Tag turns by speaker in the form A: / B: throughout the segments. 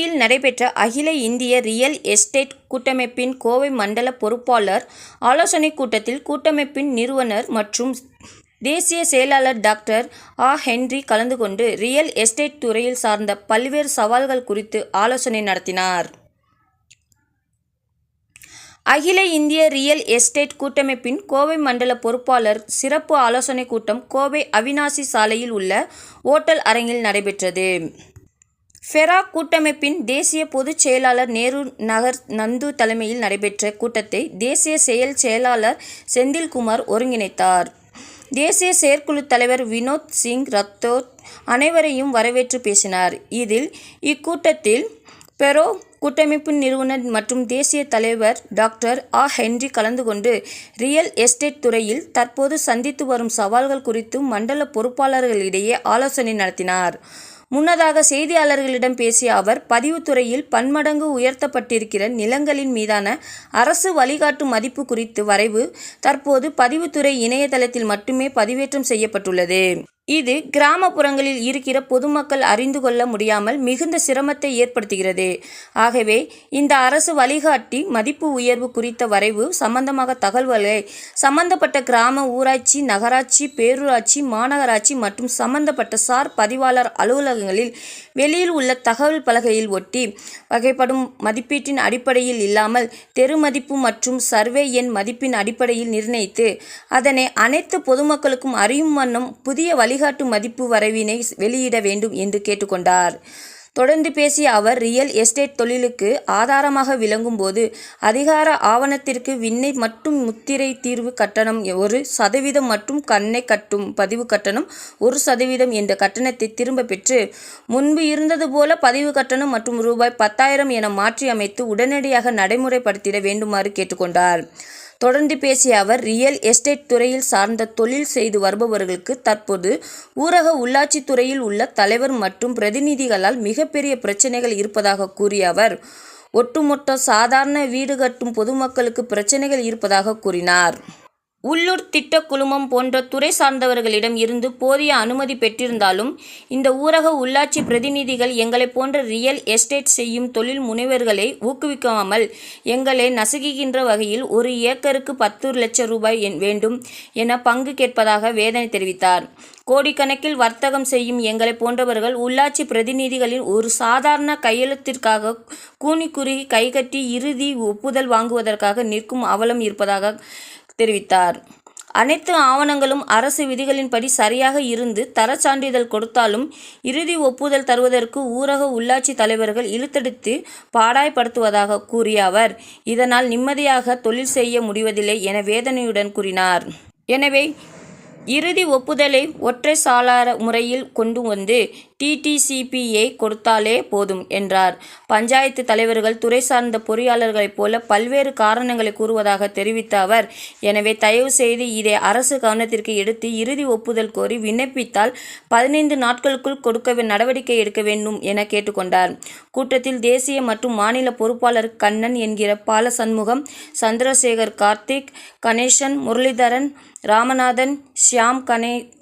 A: கோவையில் நடைபெற்ற அகில இந்திய ரியல் எஸ்டேட் கூட்டமைப்பின் கோவை மண்டல பொறுப்பாளர் ஆலோசனைக் கூட்டத்தில் கூட்டமைப்பின் நிறுவனர் மற்றும் தேசிய செயலாளர் டாக்டர் ஆ ஹென்றி கலந்து கொண்டு ரியல் எஸ்டேட் துறையில் சார்ந்த பல்வேறு சவால்கள் குறித்து ஆலோசனை நடத்தினார். அகில இந்திய ரியல் எஸ்டேட் கூட்டமைப்பின் கோவை மண்டல பொறுப்பாளர் சிறப்பு ஆலோசனைக் கூட்டம் கோவை அவிநாசி சாலையில் உள்ள ஓட்டல் அரங்கில் நடைபெற்றது. ஃபெரா கூட்டமைப்பின் தேசிய பொதுச் செயலாளர் நேரு நகர் நந்து தலைமையில் நடைபெற்ற கூட்டத்தை தேசிய செயல் செயலாளர் செந்தில்குமார் ஒருங்கிணைத்தார். தேசிய செயற்குழு தலைவர் வினோத் சிங் ரத்தோர் அனைவரையும் வரவேற்று பேசினார். இதில் இக்கூட்டத்தில் பெரோ கூட்டமைப்பு நிறுவனர் மற்றும் தேசிய தலைவர் டாக்டர் ஆ ஹென்றி கலந்து கொண்டு ரியல் எஸ்டேட் துறையில் தற்போது சந்தித்து வரும் சவால்கள் குறித்து மண்டல பொறுப்பாளர்களிடையே ஆலோசனை நடத்தினார். முன்னதாக செய்தியாளர்களிடம் பேசிய அவர் பதிவுத்துறையில் பன்மடங்கு உயர்த்தப்பட்டிருக்கிற நிலங்களின் மீதான அரசு வழிகாட்டு மதிப்பு குறித்து வரைவு தற்போது பதிவுத்துறை இணையதளத்தில் மட்டுமே பதிவேற்றம் செய்யப்பட்டுள்ளது. இது கிராமப்புறங்களில் இருக்கிற பொதுமக்கள் அறிந்து கொள்ள முடியாமல் மிகுந்த சிரமத்தை ஏற்படுத்துகிறது. ஆகவே இந்த அரசு வழிகாட்டி மதிப்பு உயர்வு குறித்த வரைவு சம்பந்தமாக தகவல்களை சம்பந்தப்பட்ட கிராம ஊராட்சி நகராட்சி பேரூராட்சி மாநகராட்சி மற்றும் சம்பந்தப்பட்ட சார் பதிவாளர் அலுவலகங்களில் வெளியில் உள்ள தகவல் பலகையில் ஒட்டி வகைப்படும் மதிப்பீட்டின் அடிப்படையில் இல்லாமல் தெரு மதிப்பு மற்றும் சர்வே எண் மதிப்பின் அடிப்படையில் நிர்ணயித்து அதனை அனைத்து பொதுமக்களுக்கும் அறியும் வண்ணம் புதிய வழி வழிகாட்டு மதிப்பு வரைவினை வெளியிட வேண்டும் என்று கேட்டுக்கொண்டார். தொடர்ந்து பேசிய அவர் ரியல் எஸ்டேட் தொழிலுக்கு ஆதாரமாக விளங்கும்போது அதிகார ஆவணத்திற்கு விண்ணை மட்டும் முத்திரை தீர்வு கட்டணம் ஒரு சதவீதம் மற்றும் கண்ணை கட்டும் பதிவு கட்டணம் ஒரு சதவீதம் என்ற கட்டணத்தை திரும்ப பெற்று முன்பு இருந்தது போல பதிவு கட்டணம் மற்றும் ரூபாய் பத்தாயிரம் என மாற்றி அமைத்து உடனடியாக நடைமுறைப்படுத்திட வேண்டுமாறு கேட்டுக்கொண்டார். தொடர்ந்து பேசிய அவர் ரியல் எஸ்டேட் துறையில் சார்ந்த தொழில் செய்து வருபவர்களுக்கு தற்போது ஊரக உள்ளாட்சி துறையில் உள்ள தலைவர் மற்றும் பிரதிநிதிகளால் மிகப்பெரிய பிரச்சனைகள் இருப்பதாக கூறிய அவர் ஒட்டுமொத்த சாதாரண வீடு கட்டும் பொதுமக்களுக்கு பிரச்சனைகள் இருப்பதாக கூறினார். உள்ளூர் திட்ட குழுமம் போன்ற துறை சார்ந்தவர்களிடம் இருந்து போதிய அனுமதி பெற்றிருந்தாலும் இந்த ஊரக உள்ளாட்சி பிரதிநிதிகள் எங்களைப் போன்ற ரியல் எஸ்டேட் செய்யும் தொழில் முனைவர்களை ஊக்குவிக்காமல் எங்களை நசுகுகின்ற வகையில் ஒரு ஏக்கருக்கு பத்து லட்சம் ரூபாய் வேண்டும் என பங்கு கேட்பதாக வேதனை தெரிவித்தார். கோடிக்கணக்கில் வர்த்தகம் செய்யும் எங்களை போன்றவர்கள் உள்ளாட்சி பிரதிநிதிகளின் ஒரு சாதாரண கையெழுத்திற்காக கூனி குறுகி கைகட்டி இறுதி ஒப்புதல் வாங்குவதற்காக நிற்கும் அவலம் இருப்பதாக தெரிவித்தார். அனைத்து ஆவணங்களும் அரசு விதிகளின்படி சரியாக இருந்து தரச்சான்றிதழ் கொடுத்தாலும் இறுதி ஒப்புதல் தருவதற்கு ஊரக உள்ளாட்சி தலைவர்கள் இழுத்தெடுத்து பாடாய்படுத்துவதாக கூறிய அவர் இதனால் நிம்மதியாக தொழில் செய்ய முடிவதில்லை என வேதனையுடன் கூறினார். எனவே இறுதி ஒப்புதலை ஒற்றை சாளர முறையில் கொண்டு வந்து டிடிசிபியை கொடுத்தாலே போதும் என்றார். பஞ்சாயத்து தலைவர்கள் துறை சார்ந்த பொறியாளர்களைப் போல பல்வேறு காரணங்களை கூறுவதாக தெரிவித்த அவர் எனவே தயவு செய்து இதை அரசு கவனத்திற்கு எடுத்து இறுதி ஒப்புதல் கோரி விண்ணப்பித்தால் பதினைந்து நாட்களுக்குள் கொடுக்க நடவடிக்கை எடுக்க வேண்டும் என கேட்டுக்கொண்டார் கூட்டத்தில் தேசிய மற்றும் மாநில பொறுப்பாளர் கண்ணன் என்கிற Balashanmugam Chandrasekar Karthik Ganesan Muralidharan Ramanathan Shyam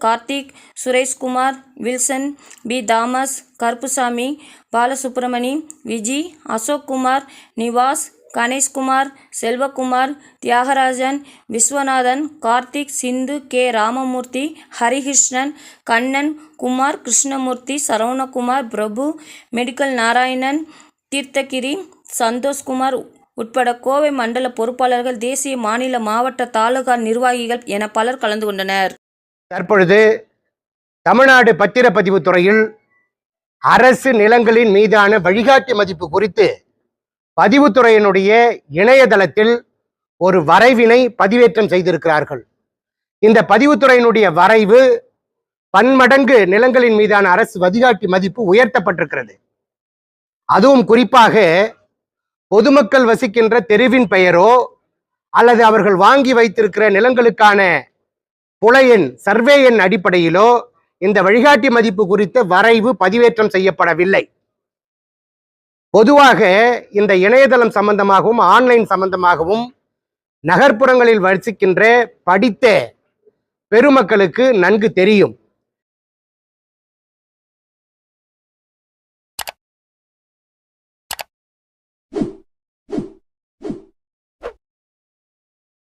A: Karthik Sureshkumar Wilson P. Thomas Karuppusamy Balasubramani Viji Ashokkumar Nivas Ganeshkumar Selvakumar Thiyagarajan Viswanathan Karthik Sindhu K. Ramamurthy Harikrishnan Kannan Kumar Krishnamurthy Saravanakumar Prabhu medical Narayanan Theerthagiri Santhoshkumar உட்பட கோவை மண்டல பொறுப்பாளர்கள் தேசிய மாநில மாவட்ட தாலுகா நிர்வாகிகள் என பலர் கலந்து கொண்டனர்.
B: தற்பொழுது தமிழ்நாடு பத்திரப்பதிவு துறையில் அரசு நிலங்களின் மீதான வழிகாட்டி மதிப்பு குறித்து பதிவுத்துறையினுடைய இணையதளத்தில் ஒரு வரைவினை பதிவேற்றம் செய்திருக்கிறார்கள் இந்த பதிவுத்துறையினுடைய வரைவு பன்மடங்கு நிலங்களின் மீதான அரசு வழிகாட்டி மதிப்பு உயர்த்தப்பட்டிருக்கிறது அதுவும் குறிப்பாக பொதுமக்கள் வசிக்கின்ற தெருவின் பெயரோ அல்லது அவர்கள் வாங்கி வைத்திருக்கிற நிலங்களுக்கான புலையின் சர்வே எண் அடிப்படையிலோ இந்த வழிகாட்டி மதிப்பு குறித்த வரைவு பதிவேற்றம் செய்யப்படவில்லை. பொதுவாக இந்த இணையதளம் சம்பந்தமாகவும் ஆன்லைன் சம்பந்தமாகவும் நகர்ப்புறங்களில் வசிக்கின்ற படித்த பெருமக்களுக்கு நன்கு தெரியும்.